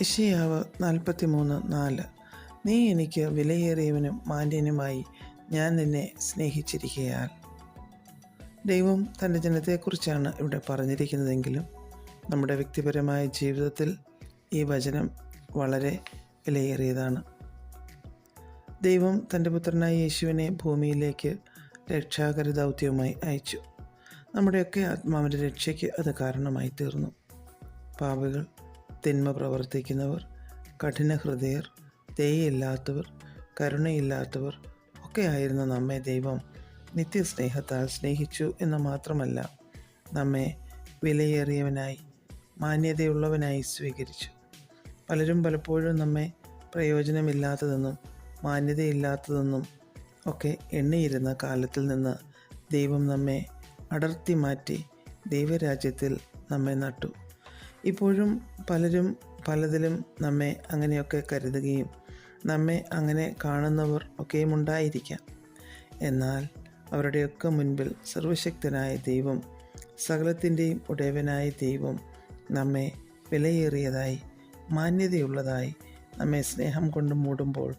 ഇഷയാവ് നാൽപ്പത്തി മൂന്ന് നാല്. നീ എനിക്ക് വിലയേറിയവനും മാന്യനുമായി ഞാൻ നിന്നെ സ്നേഹിച്ചിരിക്കയാൽ. ദൈവം തന്റെ ജനത്തെക്കുറിച്ചാണ് ഇവിടെ പറഞ്ഞിരിക്കുന്നതെങ്കിലും നമ്മുടെ വ്യക്തിപരമായ ജീവിതത്തിൽ ഈ വചനം വളരെ വിലയേറിയതാണ്. ദൈവം തന്റെ പുത്രനായ യേശുവിനെ ഭൂമിയിലേക്ക് രക്ഷാകര ദൗത്യവുമായി അയച്ചു. നമ്മുടെയൊക്കെ ആത്മാവിന്റെ രക്ഷയ്ക്ക് അത് കാരണമായി തീർന്നു. പാപികൾ തിന്മ പ്രവർത്തിക്കുന്നവർ കഠിന ഹൃദയർ ദയയില്ലാത്തവർ കരുണയില്ലാത്തവർ ആയിരുന്ന നമ്മെ ദൈവം നിത്യസ്നേഹത്താൽ സ്നേഹിച്ചു എന്ന് മാത്രമല്ല നമ്മെ വിലയേറിയവനായി മാന്യതയുള്ളവനായി സ്വീകരിച്ചു. പലരും പലപ്പോഴും നമ്മെ പ്രയോജനമില്ലാത്തതെന്നും മാന്യതയില്ലാത്തതെന്നും ഒക്കെ എണ്ണിയിരുന്ന കാലത്തിൽ നിന്ന് ദൈവം നമ്മെ അടർത്തി മാറ്റി ദൈവരാജ്യത്തിൽ നമ്മെ നട്ടു. ഇപ്പോഴും പലരും പലതിലും നമ്മെ അങ്ങനെയൊക്കെ കരുതുകയും നമ്മെ അങ്ങനെ കാണുന്നവർ ഒക്കെയും ഉണ്ടായിരിക്കാം. എന്നാൽ അവരുടെയൊക്കെ മുൻപിൽ സർവശക്തനായ ദൈവം സകലത്തിന്റെയും ഉടയവനായ ദൈവം നമ്മെ വിലയേറിയതായി മാന്യതയുള്ളതായി നമ്മെ സ്നേഹം കൊണ്ട് മൂടുമ്പോൾ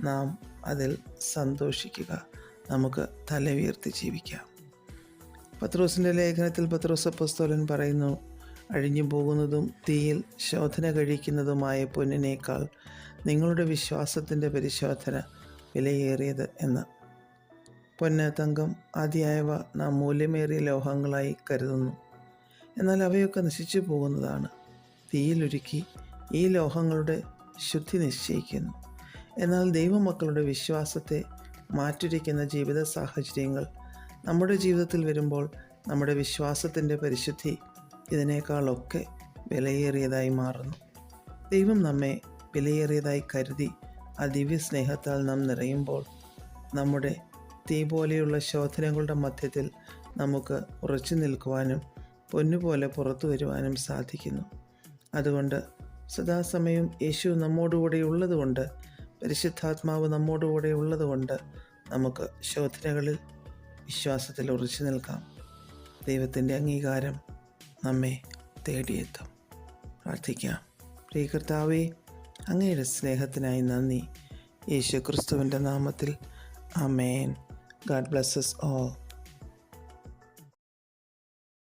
നാം അതിൽ സന്തോഷിക്കുക നമുക്ക് തല ഉയർത്തി ജീവിക്കാം. പത്രോസിന്റെ ലേഖനത്തിൽ പത്രോസ് അപ്പസ്തോലൻ പറയുന്നു അഴിഞ്ഞു പോകുന്നതും തീയിൽ ശോധന കഴിക്കുന്നതുമായ പൊന്നിനേക്കാൾ നിങ്ങളുടെ വിശ്വാസത്തിന്റെ പരിശോധന വിലയേറിയത് എന്ന്. പൊന്ന് തങ്കം ആദ്യായവ നാം മൂല്യമേറിയ ലോഹങ്ങളായി കരുതുന്നു. എന്നാൽ അവയൊക്കെ നശിച്ചു പോകുന്നതാണ്. തീയിലൊരുക്കി ഈ ലോഹങ്ങളുടെ ശുദ്ധി നിശ്ചയിക്കുന്നു. എന്നാൽ ദൈവമക്കളുടെ വിശ്വാസത്തെ മാറ്റിരിക്കുന്ന ജീവിത സാഹചര്യങ്ങൾ നമ്മുടെ ജീവിതത്തിൽ വരുമ്പോൾ നമ്മുടെ വിശ്വാസത്തിന്റെ പരിശുദ്ധി ഇതിനേക്കാളൊക്കെ വിലയേറിയതായി മാറുന്നു. ദൈവം നമ്മെ വിലയേറിയതായി കരുതി ആ ദിവ്യ സ്നേഹത്താൽ നാം നിറയുമ്പോൾ നമ്മുടെ തീ പോലെയുള്ള ശോധനകളുടെ മധ്യത്തിൽ നമുക്ക് ഉറച്ചു നിൽക്കുവാനും പൊന്നുപോലെ പുറത്തു വരുവാനും സാധിക്കുന്നു. അതുകൊണ്ട് സദാസമയം യേശു നമ്മോടുകൂടെ ഉള്ളതുകൊണ്ട് പരിശുദ്ധാത്മാവ് നമ്മോടുകൂടെ ഉള്ളതുകൊണ്ട് നമുക്ക് ശോധനകളിൽ വിശ്വാസത്തിൽ ഉറച്ചു നിൽക്കാം. ദൈവത്തിന്റെ അംഗീകാരം നമ്മെ തേടിയെത്തും. പ്രാർത്ഥിക്കാം. പ്രിയ കർത്താവേ അങ്ങയുടെ സ്നേഹത്തിനായി നന്ദി. യേശു ക്രിസ്തുവിന്റെ നാമത്തിൽ. Amen God blesses all.